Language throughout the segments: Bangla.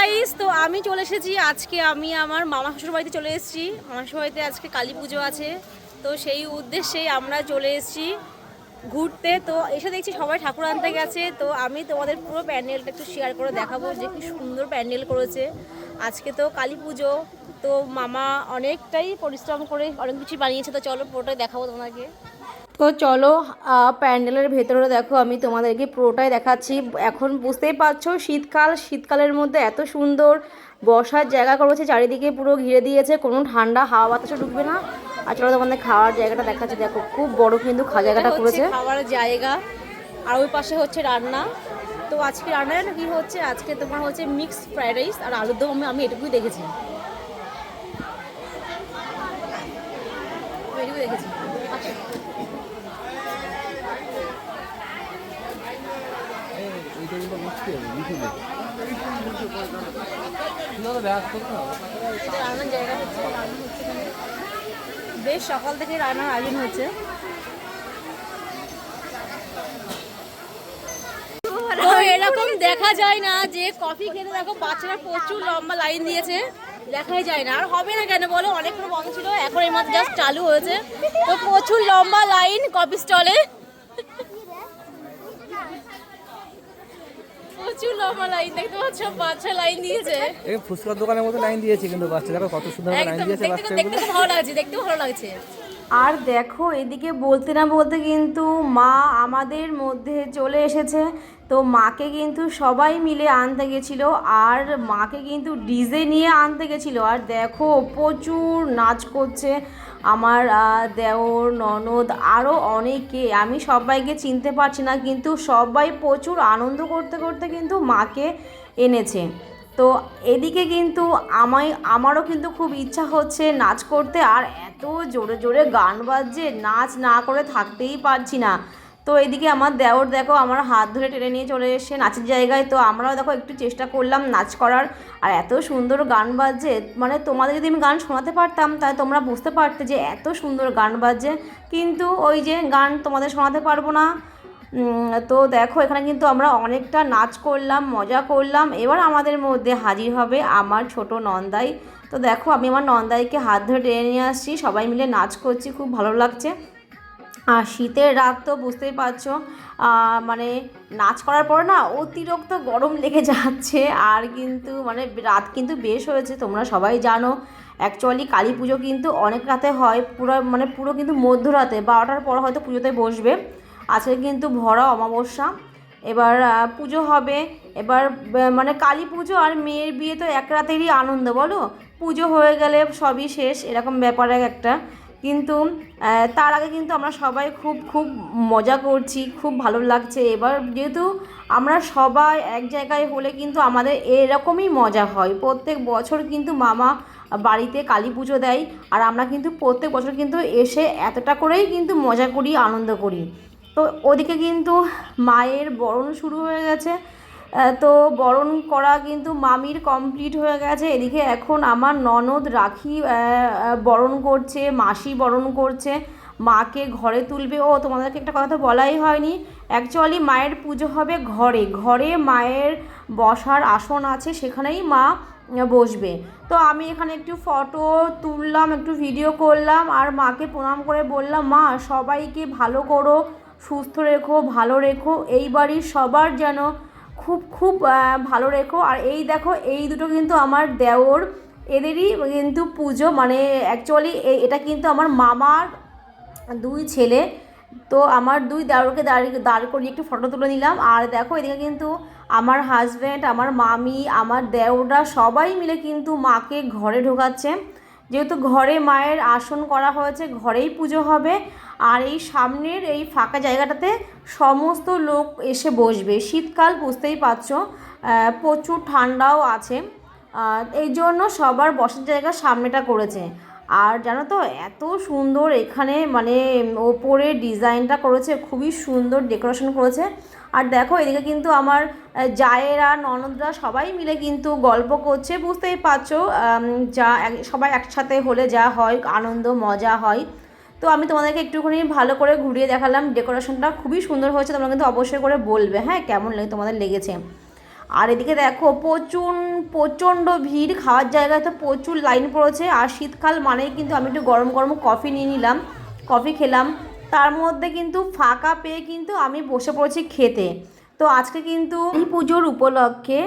গাইস তো আমি চলে এসেছি। আজকে আমি আমার মামা শ্বশুর বাড়িতে চলে এসেছি। মামা শ্বশুর বাড়িতে আজকে কালী পুজো আছে। তো সেই উদ্দেশ্যেই আমরা চলে এসেছি ঘুরতে। তো এসে দেখছি সবাই ঠাকুর আনতে গেছে। তো আমি তোমাদের পুরো প্যান্ডেলটা একটু শেয়ার করে দেখাবো যে কি সুন্দর প্যান্ডেল করেছে। আজকে তো কালী পুজো। তো মামা অনেকটাই পরিশ্রম করে অনেক কিছু বানিয়েছে। তো চলো পুরোটাই দেখাবো তোমাকে। তো চলো প্যান্ডেলের ভেতরে দেখো আমি তোমাদেরকে পুরোটাই দেখাচ্ছি। এখন বুঝতেই পারছ শীতকাল শীতকালের মধ্যে এত সুন্দর বসার জায়গা করেছে চারিদিকে পুরো ঘিরে দিয়েছে কোনো ঠান্ডা হাওয়া বাতাসও ঢুকবে না। আর চলো তোমাদের খাওয়ার জায়গাটা দেখাচ্ছি দেখো খুব বড় কিন্তু খাওয়া জায়গাটা করেছে। খাওয়ার জায়গা আর ওই পাশে হচ্ছে রান্না। তো আজকে রান্নাটা কি হচ্ছে? আজকে তোমার হচ্ছে মিক্স ফ্রাইড রাইস আর আলুর দম আমি- আমি এটুকুই দেখেছি। এটুকুই দেখেছি। আচ্ছা এটা রান্নার জায়গা হচ্ছে রান্না হচ্ছে এখানে। বেশ, সকাল থেকে রান্নার আয়োজন হচ্ছে। এরকম দেখা যায় না যে কফি খেতে দেখো, বাচ্চারা প্রচুর লম্বা লাইন দিয়েছে, দেখাই যায় না। আর হবে না কেন বলো? অনেকক্ষণ বন্ধ ছিল, এখন এই মাত্র জাস্ট চালু হয়েছে। তো প্রচুর লম্বা লাইন কফি স্টলে প্রচুর লম্বা লাইন দেখতে পাচ্ছ? বাচ্চা লাইন দিয়েছে। এই ফুচকার দোকানের মতো লাইন দিয়েছে কিন্তু বাচ্চা। দেখো কত সুন্দর লাইন দিয়েছে দেখতে দেখতে ভালো লাগছে দেখতে ভালো লাগছে। আর দেখো এদিকে বলতে না বলতে কিন্তু মা আমাদের মধ্যে চলে এসেছে। তো মাকে কিন্তু সবাই মিলে আনতে গেছিল, আর মাকে কিন্তু ডিজে নিয়ে আনতে গেছিল। আর দেখো, প্রচুর নাচ করছে আমার দেওর, ননদ আরও অনেকে। আমি সবাইকে চিনতে পারছি না, কিন্তু সবাই প্রচুর আনন্দ করতে করতে কিন্তু মাকে এনেছে। তো এদিকে কিন্তু আমায়, আমারও কিন্তু খুব ইচ্ছা হচ্ছে নাচ করতে, আর এত জোরে জোরে গান বাজছে, নাচ না করে থাকতেই পারছি না। তো এদিকে আমার দেওর দেখো, আমার হাত ধরে টেনে নিয়ে চলে এসে নাচের জায়গায়। তো আমরাও দেখো একটু চেষ্টা করলাম নাচ করার। আর এত সুন্দর গান বাজছে মানে তোমাদের যদি আমি গান শোনাতে পারতাম, তাহলে তোমরা বুঝতে পারতে যে এত সুন্দর গান বাজছে কিন্তু ওই যে গান তোমাদের শোনাতে পারব না। তো দেখো, এখানে কিন্তু আমরা অনেকটা নাচ করলাম, মজা করলাম। এবার আমাদের মধ্যে হাজির হবে আমার ছোট নন্দাই। তো দেখো, আমি আমার নন্দাইকে হাত ধরে টেনে নিয়ে আসছি, সবাই মিলে নাচ করছি, খুব ভালো লাগছে। আর শীতের রাত তো বুঝতেই পারছ। মানে নাচ করার পর না অতিরিক্ত গরম লেগে যাচ্ছে। আর কিন্তু মানে রাত কিন্তু বেশ হয়েছে, তোমরা সবাই জানো। অ্যাকচুয়ালি কালী পুজো কিন্তু অনেক রাতে হয়, পুরো মানে পুরো কিন্তু মধ্যরাতে বারোটার পর হয়তো পুজোতে বসবে। আজকে কিন্তু ভরা অমাবস্যা। এবার পুজো হবে। এবার মানে কালী পুজো আর মেয়ের বিয়ে তো এক রাতেরই আনন্দ, বলো? পুজো হয়ে গেলে সবই শেষ, এরকম ব্যাপার এক একটা। কিন্তু তার আগে কিন্তু আমরা সবাই খুব খুব মজা করছি, খুব ভালো লাগছে। এবার যেহেতু আমরা সবাই এক জায়গায় হলে কিন্তু আমাদের এরকমই মজা হয়। প্রত্যেক বছর কিন্তু মামা বাড়িতে কালী পুজো দেয় আর আমরা কিন্তু প্রত্যেক বছর কিন্তু এসে এতটা করেই কিন্তু মজা করি, আনন্দ করি। তো ওদিকে কিন্তু মায়ের বরণ শুরু হয়ে গেছে। তো বরণ করা কিন্তু মামির কমপ্লিট হয়ে গেছে। এদিকে এখন আমার ননদ রাখি বরণ করছে, মাসি বরণ করছে, মাকে ঘরে তুলবে। ও, তোমাদেরকে একটা কথা তো বলাই হয়নি। অ্যাকচুয়ালি মায়ের পুজো হবে ঘরে। ঘরে মায়ের বসার আসন আছে, সেখানেই মা বসবে। তো আমি এখানে একটু ফটো তুললাম, একটু ভিডিও করলাম, আর মাকে প্রণাম করে বললাম, মা, সবাইকে ভালো করো, সুস্থ রেখো, ভালো রেখো। এই বাড়ির সবার যেন খুব খুব ভালো রেখো। আর এই দেখো, এই দুটো কিন্তু আমার দেওর। এদেরই কিন্তু পুজো মানে অ্যাকচুয়ালি এটা কিন্তু আমার মামার দুই ছেলে। তো আমার দুই দেওরকে দাঁড়িয়ে দাঁড় করিয়ে একটু ফটো তুলে নিলাম। আর দেখো, এদিকে কিন্তু আমার হাজব্যান্ড আমার মামি, আমার দেওররা সবাই মিলে কিন্তু মাকে ঘরে ঢোকাচ্ছে। যেহেতু ঘরে মায়ের আসন করা হয়েছে, ঘরেই পুজো হবে। আর এই সামনের এই ফাঁকা জায়গাটাতে সমস্ত লোক এসে বসবে। শীতকাল বুঝতেই পারছ প্রচুর ঠান্ডাও আছে। এই জন্য সবার বসার জায়গা সামনেটা করেছে। আর জানো তো, এত সুন্দর এখানে মানে ওপরে ডিজাইনটা করেছে, খুবই সুন্দর ডেকোরেশন করেছে। আর দেখো, এদিকে কিন্তু আমার জায়েরা, ননদরা সবাই মিলে কিন্তু গল্প করছে, বুঝতেই পারছ যা সবাই একসাথে হলে যা হয়, আনন্দ, মজা হয়। তো আমি তোমাদেরকে একটুখানি ভালো করে ঘুরিয়ে দেখালাম, ডেকোরেশনটা খুবই সুন্দর হয়েছে, তোমরা কিন্তু অবশ্যই করে বলবে হ্যাঁ কেমন লাগে তোমাদের লেগেছে। আর এদিকে দেখো প্রচুর প্রচণ্ড ভিড়, খাওয়ার জায়গায় তো প্রচুর লাইন পড়েছে। আর শীতকাল মানেই কিন্তু আমি একটু গরম গরম কফি নিয়ে নিলাম কফি খেলাম। তার মধ্যে কিন্তু ফাঁকা পেয়ে কিন্তু আমি বসে পড়েছি খেতে। তো আজকে কিন্তু এই পুজোর উপলক্ষে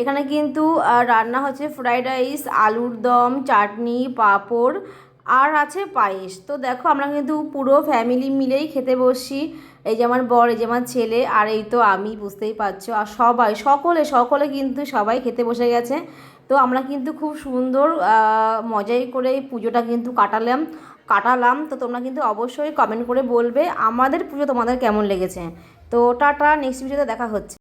এখানে কিন্তু রান্না হচ্ছে ফ্রাইড রাইস আলুর দম, চাটনি, পাঁপড় আর আছে পায়েস। তো দেখো, আমরা কিন্তু পুরো ফ্যামিলি মিলেই খেতে বসি এই যে আমার বর, এই যে আমার ছেলে, আর এই তো আমি, বুঝতেই পারছ। আর সবাই, সকলে সকলে কিন্তু সবাই খেতে বসে গেছে। তো আমরা কিন্তু খুব সুন্দর মজাই করে এই পুজোটা কিন্তু কাটালাম কাটালাম। তো তোমরা কিন্তু অবশ্যই কমেন্ট করে বলবে আমাদের পুজো তোমাদের কেমন লেগেছে। তো টাটা নেক্সট ভিডিওতে দেখা হচ্ছে।